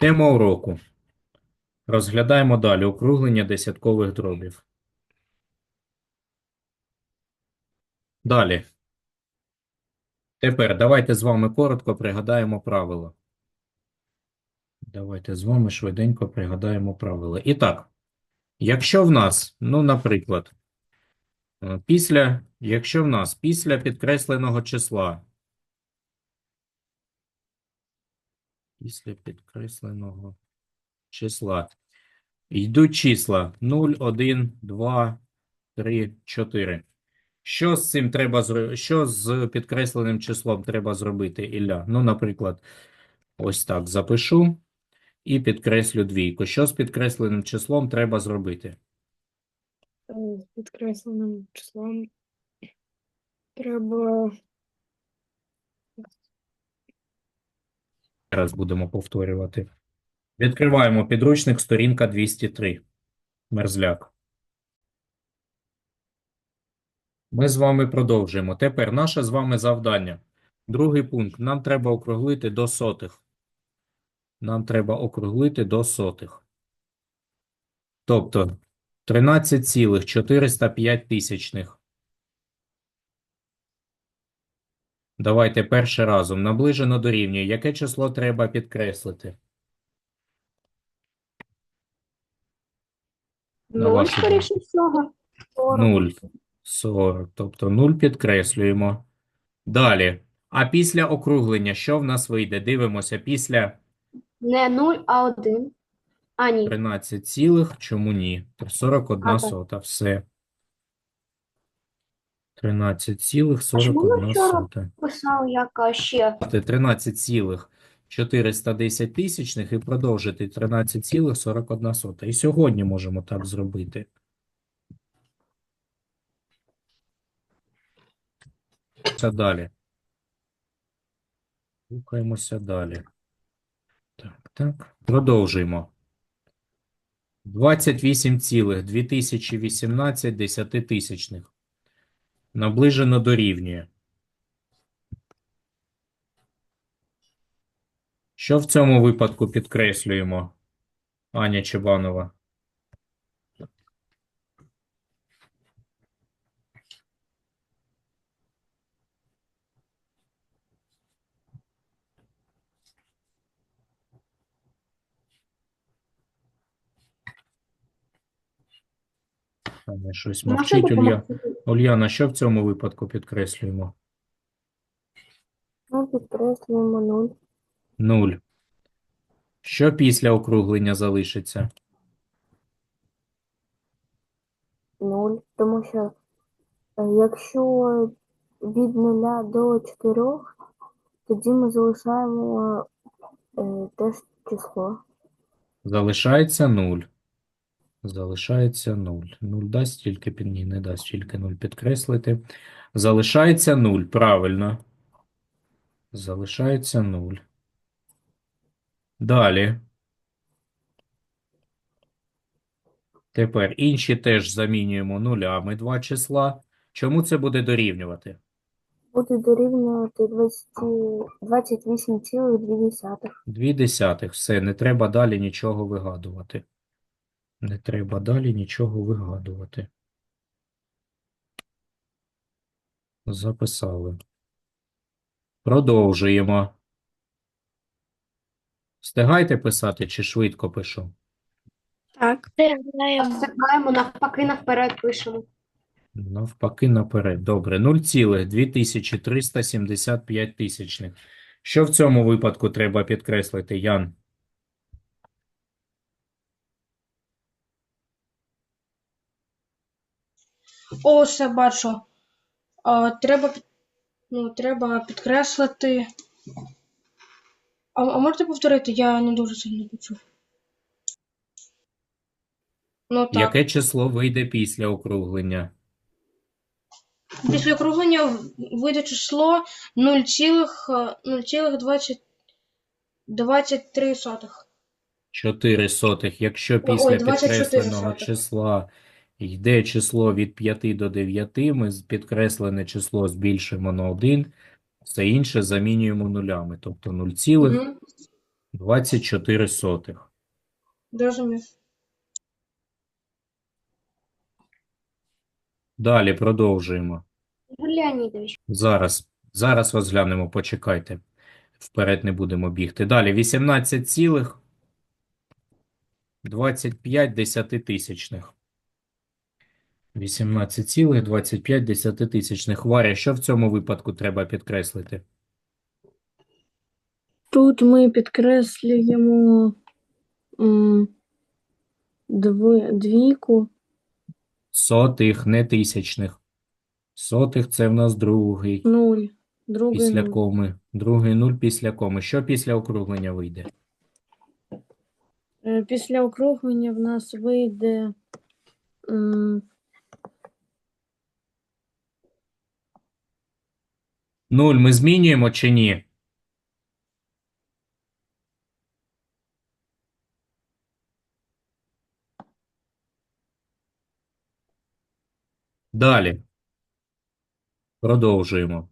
Тема уроку. Розглядаємо далі округлення десяткових дробів. Далі. Тепер давайте з вами коротко пригадаємо правила. Давайте з вами швиденько пригадаємо правила. І так, якщо в нас, ну, наприклад, е, після, якщо в нас після підкресленого числа, після підкресленого числа йдуть числа 0, 1, 2, 3, 4. Що з цим треба зро- Що з підкресленим числом треба зробити, Ілля? Ну, наприклад, ось так запишу і підкреслю двійку. Що з підкресленим числом треба зробити? З підкресленим числом треба Зараз будемо повторювати. Відкриваємо підручник, сторінка 203. Мерзляк. Ми з вами продовжуємо. Тепер наше з вами завдання. Другий пункт. Нам треба округлити до сотих. Нам треба округлити до сотих. Тобто 13,405 тисячних. Давайте перше разом. Наближено дорівнює. Яке число треба підкреслити? Нуль, скоріше всього. 0. 40. Тобто 0 підкреслюємо. Далі. А після округлення що в нас вийде? Дивимося. Після Не 0, а 1. А, ні. 13 цілих. Чому ні? 41 А, сота. Все. 13 цілих А чому ви 41 вчора сота. писав, яка ще? 13 цілих 410 тисячних і продовжити 13 цілих 41 сота. І сьогодні можемо так зробити. Рухаємося далі. Рухаємося далі. Так, так. Продовжуємо. 28,2018 десятитисячних. Наближено дорівнює. Що в цьому випадку підкреслюємо, Аня Чебанова? Аня щось мовчить. Улья... Ульяна, що в цьому випадку підкреслюємо? Ну, підкреслюємо 0. Нуль. Що після округлення залишиться? 0. Тому що е, якщо від 0 до 4, тоді ми залишаємо е, теж число. Залишається 0. Залишається 0. 0 дасть тільки під ні, не дасть тільки 0 підкреслити. Залишається 0. Правильно. Залишається 0. Далі. Тепер інші теж замінюємо нулями два числа. Чому це буде дорівнювати? Буде дорівнювати 20 28,2. Дві десятих. Все, не треба далі нічого вигадувати. Не треба далі нічого вигадувати. Записали. Продовжуємо. Встигайте писати чи швидко пишу? так. Встигаємо, навпаки, наперед пишемо. Навпаки, наперед. Добре. 0,2375 тисячних. Що в цьому випадку треба підкреслити, Ян? О, все бачу. А, треба, ну, треба підкреслити. А, а можете повторити? Я не дуже сильно почув. Ну так, Яке число вийде після округлення? після округлення вийде число 0,23 сотих. 4 сотих. Якщо після 24 підкресленого сотих. числа йде число від 5 до 9, ми підкреслене число збільшуємо на 1, все інше замінюємо нулями. Тобто 0 цілих Мгм. 24 сотих. Розумів. Далі продовжуємо. Зараз, зараз розглянемо, почекайте. Вперед не будемо бігти. Далі 18 цілих 25 десятитисячних. 18 цілих 25 десятитисячних. Варя, що в цьому випадку треба підкреслити? Тут ми підкреслюємо м, дви, двійку. Сотих, не тисячних. Сотих це в нас другий. Нуль. Другий Після нуль. коми. Другий нуль після коми. Що після округлення вийде? Е, Після округлення в нас вийде м, Нуль ми змінюємо чи ні? Далі. Продовжуємо.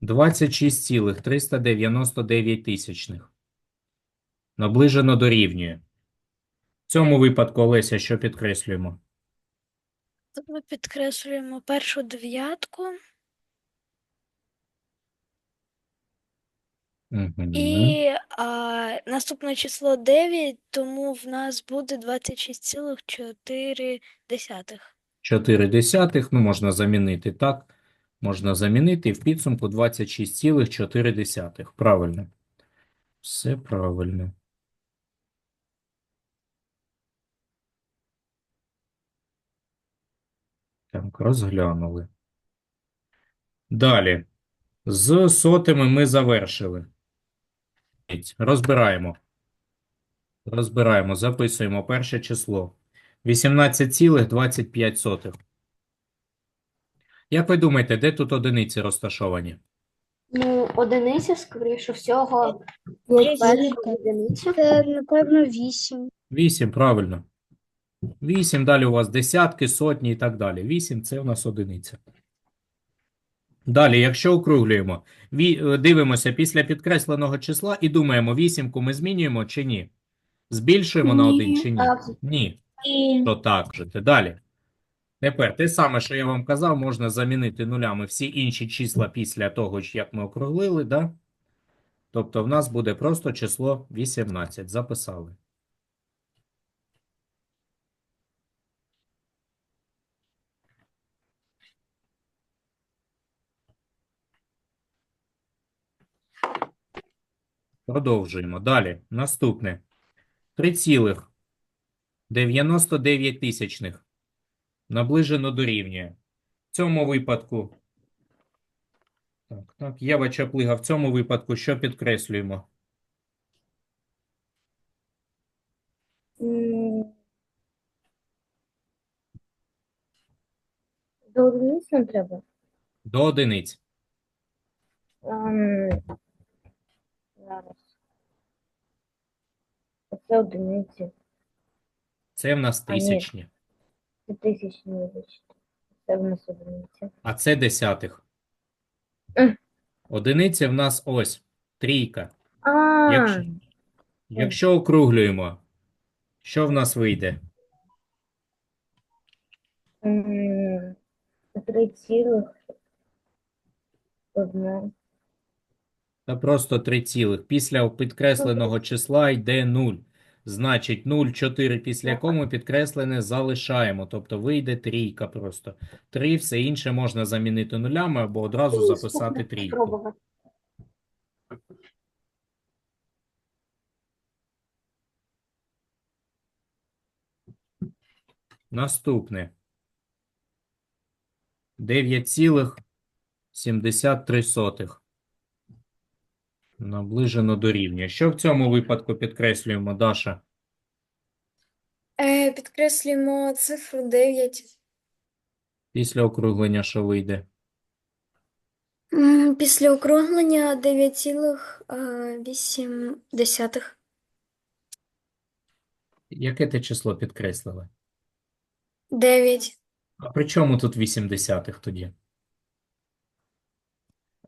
26,399 тисячних. Наближено дорівнює. В цьому випадку, Олеся, що підкреслюємо? Ми підкреслюємо першу дев'ятку Мгм. і а, наступне число 9, тому в нас буде 26,4. 4 десятих, ну, можна замінити так. Можна замінити і в підсумку 26,4 десятих. Правильно. Все правильно. Так, розглянули. Далі. З сотими ми завершили. Розбираємо. Розбираємо, записуємо перше число. 18,25. Як ви думаєте, де тут одиниці розташовані? Ну, одиниця, скоріше всього, перша одиниця. Це, напевно, 8. 8, правильно. 8, далі у вас десятки, сотні і так далі. 8 – це у нас одиниця. Далі, якщо округлюємо, е, дивимося після підкресленого числа і думаємо, вісімку ми змінюємо чи ні? Збільшуємо на 1 чи ні? Так. Ні. То так же. Далі. Тепер те саме, що я вам казав, можна замінити нулями всі інші числа після того, як ми округлили, да? Тобто в нас буде просто число 18. Записали. Продовжуємо. Далі. Наступне. 3,99 тисячних. Наближено дорівнює. В цьому випадку. Так, так. Єва Чаплига, в цьому випадку що підкреслюємо? До одиниць нам треба. До одиниць. Ем, зараз. Це одиниці. Це в нас А, ні. тисячні. Це тисячні, вибачте. Це в нас одиниця. А це десятих. Одиниця в нас ось. Трійка. А, Якщо, якщо округлюємо, що в нас вийде? м, три цілих. Одне. Та просто 3 цілих. Після підкресленого числа йде 0. Значить, 0, 4 після якого ми підкреслене залишаємо. Тобто вийде трійка просто. 3, все інше можна замінити нулями або одразу записати трійку. Наступне. 9,73. Наближено до рівня. Що в цьому випадку підкреслюємо, Даша? Е, підкреслюємо цифру 9. Після округлення що вийде? Після округлення 9,8. Яке ти число підкреслила? 9. А при чому тут 8 десятих тоді?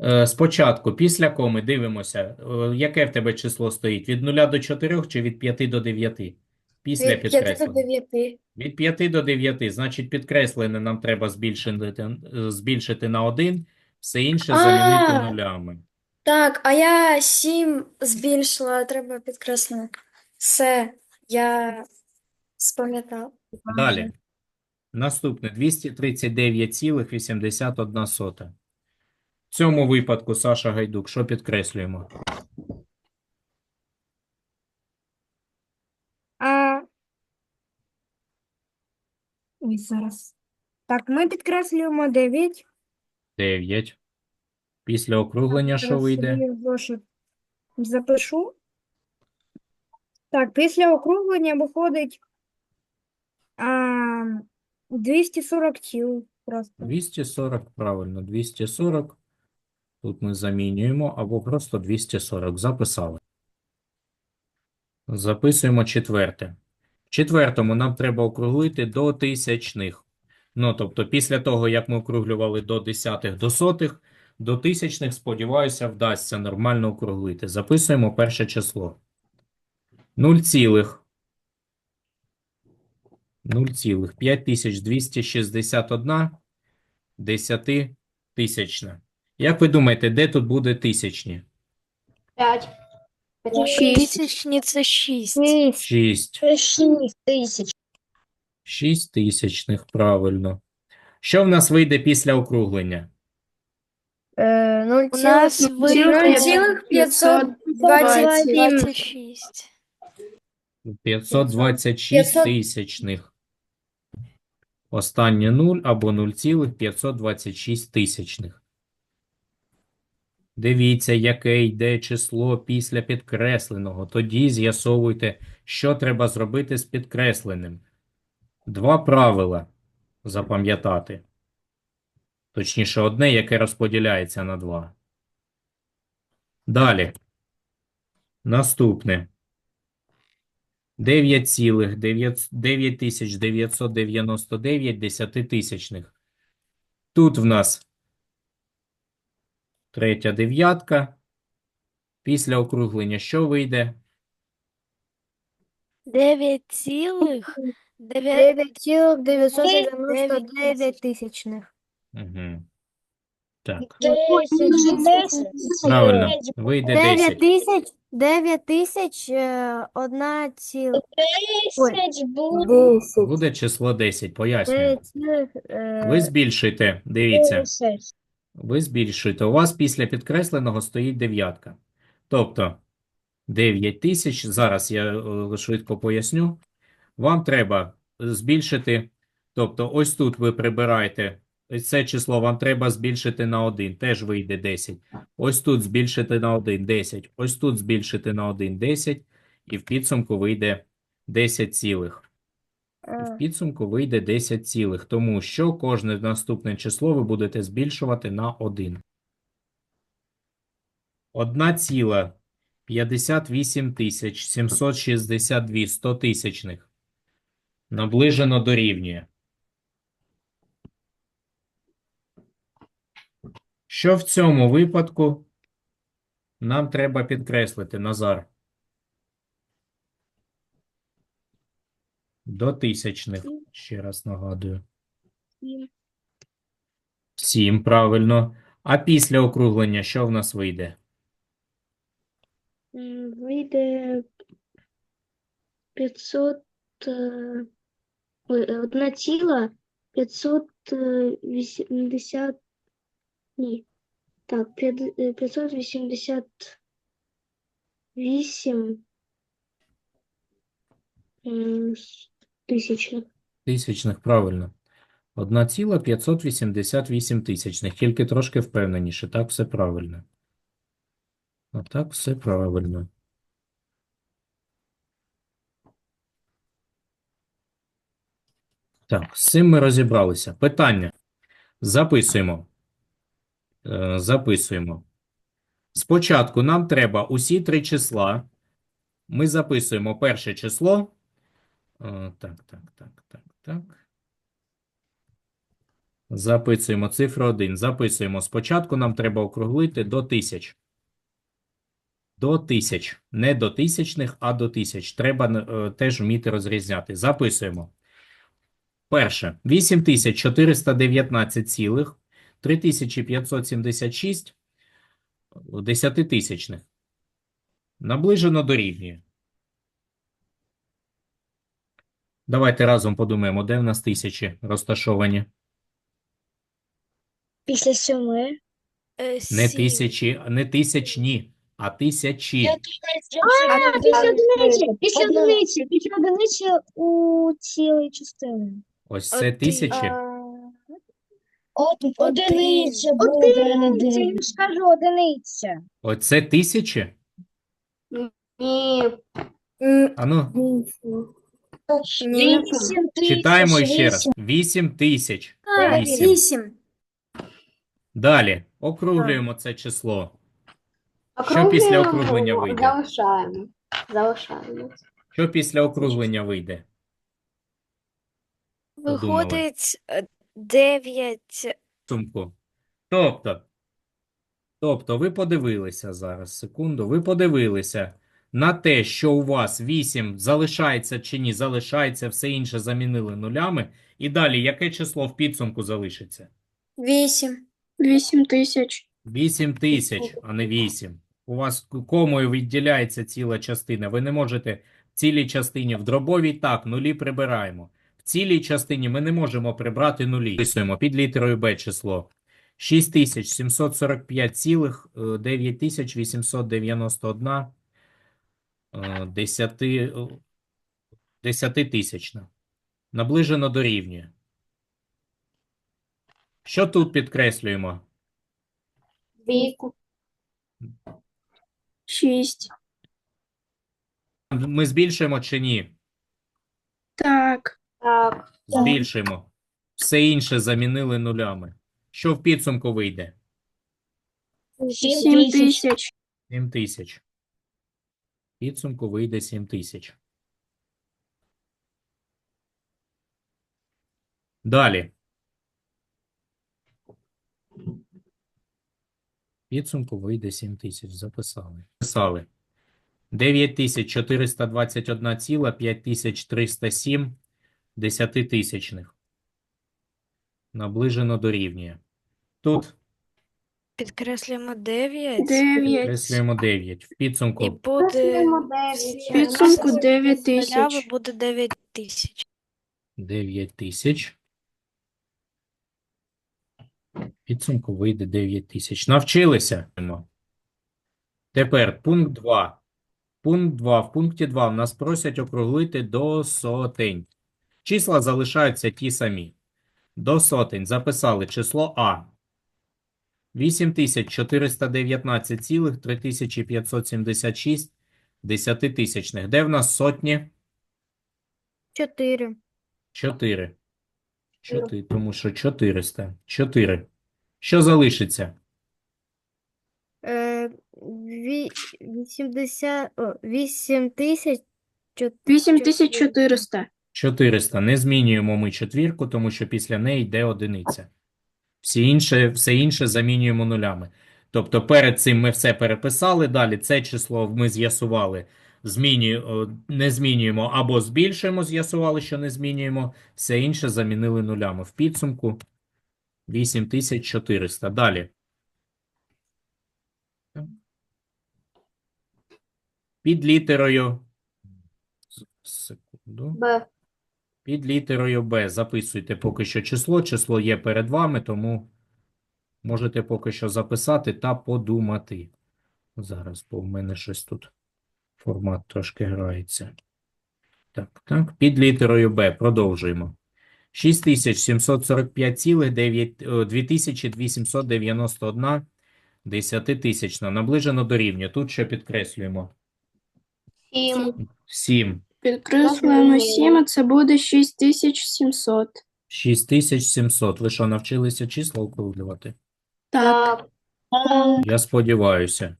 Е, Спочатку, після коми, дивимося, е, яке в тебе число стоїть? Від 0 до 4 чи від 5 до 9? Після Від 5 до підкреслення. 9. Від 5 до 9, значить підкреслене нам треба збільшити, е, збільшити на 1, все інше замінити А. нулями. Так, а я 7 збільшила, треба підкреслити. Все, я спам'ятав. Далі. Наступне 239,81. Цьому випадку, Саша Гайдук, що підкреслюємо? А... Ой, зараз. Так, ми підкреслюємо 9. 9. Після округлення що вийде? собі в зошит запишу. Так, після округлення виходить а, 240 тіл просто. 240, правильно, 240. Тут ми замінюємо, або просто 240. Записали. Записуємо четверте. В четвертому нам треба округлити до тисячних. Ну, тобто, після того, як ми округлювали до десятих, до сотих, до тисячних, сподіваюся, вдасться нормально округлити. Записуємо перше число. 0 цілих. 0 цілих. 5261 десятитисячна. Як ви думаєте, де тут буде тисячні? П'ять. Тисячні це 6. 6. Шість тисяч. 6 тисячних, правильно. Що в нас вийде після округлення? Е, нуль У нас вийде 0,527. 26. 526 500. тисячних. Останнє 0 або 0,526 тисячних. Дивіться, яке йде число після підкресленого. Тоді з'ясовуйте, що треба зробити з підкресленим. Два правила запам'ятати. Точніше, одне, яке розподіляється на два. Далі. Наступне. 9,9999 десятитисячних. Тут в нас третя дев'ятка. Після округлення що вийде? 9 цілих 9 9,999 тисячних. Угу. Так, правильно. Вийде 9 10. тисяч, 9 тисяч, е, одна ціла. Десять буде. Буде число 10. Пояснюю. 9 цілих, е, Ви збільшуйте. Дивіться. Ви збільшуєте. У вас після підкресленого стоїть дев'ятка. Тобто 9 тисяч. Зараз я е, швидко поясню. Вам треба збільшити. Тобто, ось тут ви прибираєте. Це число вам треба збільшити на 1. Теж вийде 10. Ось тут збільшити на 1 – 10. Ось тут збільшити на 1 – 10. І в підсумку вийде 10 цілих. І е, в підсумку вийде 10 цілих, тому що кожне наступне число ви будете збільшувати на 1. 1 ціла 58 тисяч 762 стотисячних наближено дорівнює. Що в цьому випадку нам треба підкреслити, Назар? До тисячних, ще раз нагадую. 7, правильно. А після округлення що в нас вийде? Вийде 500, е, е, одна ціла 580, ні, так, п'ят- е, 588 м, с- тисячних. Тисячних, правильно. 1,588 тисячних, тільки трошки впевненіше. Так все правильно. А так все правильно. Так, з цим ми розібралися. Питання. Записуємо. Е, Записуємо. Спочатку нам треба усі три числа. Ми записуємо перше число. Е, Так, так, так, так, так. Записуємо цифру 1. Записуємо. Спочатку нам треба округлити до тисяч. До тисяч. Не до тисячних, а до тисяч. Треба е, теж вміти розрізняти. Записуємо. Перше. 8419 цілих 3576 десятитисячних. Наближено дорівнює. Давайте разом подумаємо, де в нас тисячі розташовані. Після сьоми. Е, Не тисячі, не тисячні, а тисячі. А, після одиниці, після одиниці, після одиниці у цілій частині. Ось це тисячі. От одиниця буде, Одиниця, я ж кажу, одиниця. Оце тисячі? Ні. Ану, Ні. Вісім тисяч, читаємо ще раз. 8 тисяч. А, Вісім. Вісім. Далі. Округлюємо це число. Що після округлення вийде? Залишаємо. Залишаємо. Що після округлення вийде? Подумали. Виходить е, дев'ять. Сумку. Тобто, тобто, ви подивилися зараз, секунду, ви подивилися на те, що у вас 8 залишається чи ні, залишається, все інше замінили нулями. І далі, яке число в підсумку залишиться? 8. 8 тисяч. 8 тисяч, а не 8. У вас комою відділяється ціла частина. Ви не можете в цілій частині в дробовій так, нулі прибираємо. В цілій частині ми не можемо прибрати нулі. Писуємо під літерою Б число. 6745,9891 Е, 10 десятитисячна. Наближено рівня. Що тут підкреслюємо? Віку. Шість. Ми збільшуємо чи ні? Так. Збільшуємо. Все інше замінили нулями. Що в підсумку вийде? Сім тисяч. Сім тисяч. Підсумку вийде 7 тисяч. Далі. Підсумку вийде 7 тисяч. Записали. Записали. 9421,5307 десятитисячних. Наближено дорівнює. Тут Підкреслюємо дев'ять. Дев'ять. Креслюємо 9. В І підсумку буде. Дев'ять. Підсумку дев'ять Нулями тисяч. буде дев'ять тисяч. 9 тисяч. В Підсумку вийде 9 тисяч. Навчилися? Тепер пункт 2. Пункт 2. В пункті 2 в нас просять округлити до сотень. Числа залишаються ті самі. До сотень записали число А. 8419,3576 десятитисячних. Де в нас сотні? Чотири. 4. 4, тому що 400. 4. Що залишиться? Е, ві, 80, о, 8 тисяч. чот- Вісім тисяч чотириста. 400. Не змінюємо ми четвірку, тому що після неї йде одиниця. Всі інше, все інше замінюємо нулями. Тобто перед цим ми все переписали, далі це число ми з'ясували, не змінюємо або збільшуємо, з'ясували, що не змінюємо, все інше замінили нулями. В підсумку 8400. Далі. Під літерою. Секунду. Б. Під літерою Б записуйте поки що число. Число є перед вами, тому можете поки що записати та подумати. Зараз, бо в мене щось тут формат трошки грається. Так, так. Під літерою Б продовжуємо. 6745,9 2891 десятитисячна. Наближено до рівня. Тут ще підкреслюємо. Сім. 7. Підкреслюємо сім, а це буде шість тисяч сімсот. 6700. Ви що, навчилися числа округлювати? Так. Так. Я сподіваюся.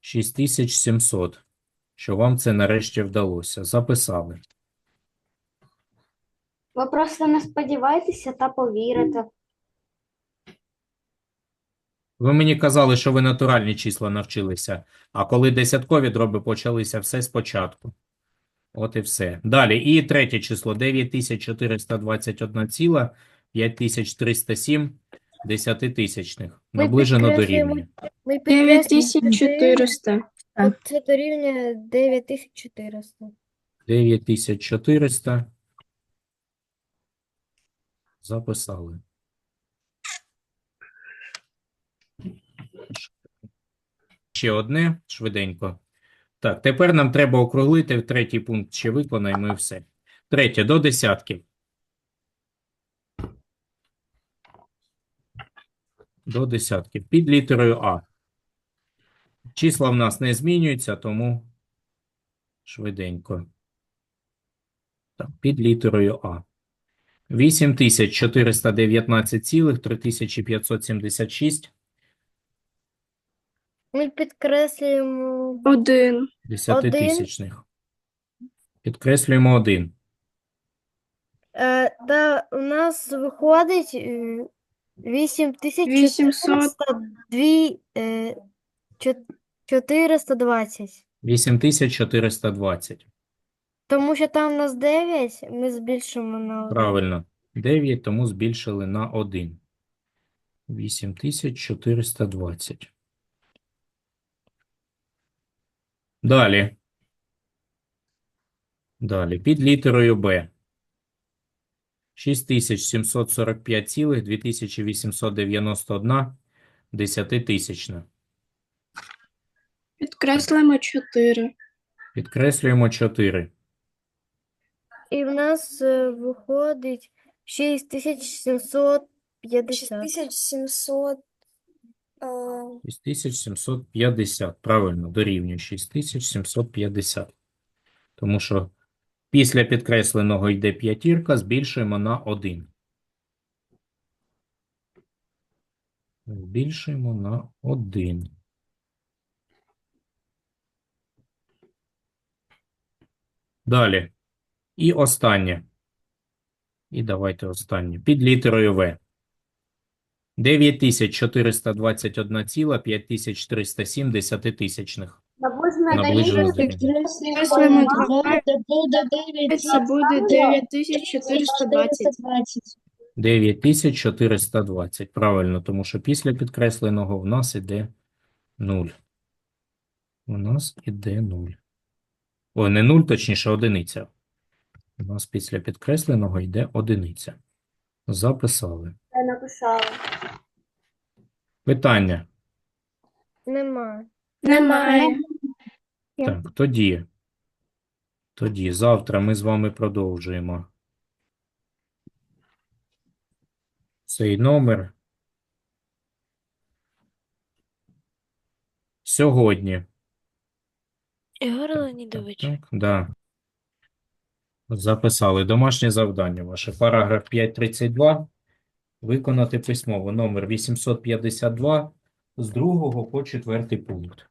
6700. Що вам це нарешті вдалося. Записали. Ви просто не сподівайтеся та повірите. Ви мені казали, що ви натуральні числа навчилися, а коли десяткові дроби почалися все спочатку. От і все. Далі. І третє число 9421 ціла 5307 десятитисячних. Наближено до рівня. Ми 9400. Це дорівнює 9400. 9400. Записали. Ще одне швиденько. Так, тепер нам треба округлити в третій пункт. Ще виконаємо і все. Третє, до десятків. До десятків. Під літерою А. Числа в нас не змінюються, тому швиденько. Так, під літерою А. 8419,3576 Ми підкреслюємо Один. десятитисячних. Підкреслюємо один. Е, та у нас виходить е, 8402 е, чо- 420. 8420. Тому що там у нас 9, ми збільшимо на 1. Правильно. 9, тому збільшили на 1. 8420. Далі. Далі. Під літерою Б. 6745,2891 десятитисячна. Підкреслимо 4. Підкреслюємо 4. І в нас е, виходить 6750. 6700. Е, 6750. Правильно, дорівнює 6750. Тому що після підкресленого йде п'ятірка, збільшуємо на 1. Збільшуємо на 1. Далі. І останнє. І давайте останнє. Під літерою В. 9421,5307 десятитисячних. До рівня. Підкреслимо 2. Буде Це буде 9420. 9420. Правильно, тому що після підкресленого в нас іде 0. У нас іде 0. Ой, не 0, точніше, одиниця. У нас після підкресленого йде одиниця. Записали. Написала. Питання. Нема. Немає. Так, тоді. Тоді завтра ми з вами продовжуємо. Цей номер. Сьогодні. Ігор Так, так, да. Записали домашнє завдання ваше. Параграф 5.32. Виконати письмово. Номер 852 з 2 по 4 пункт.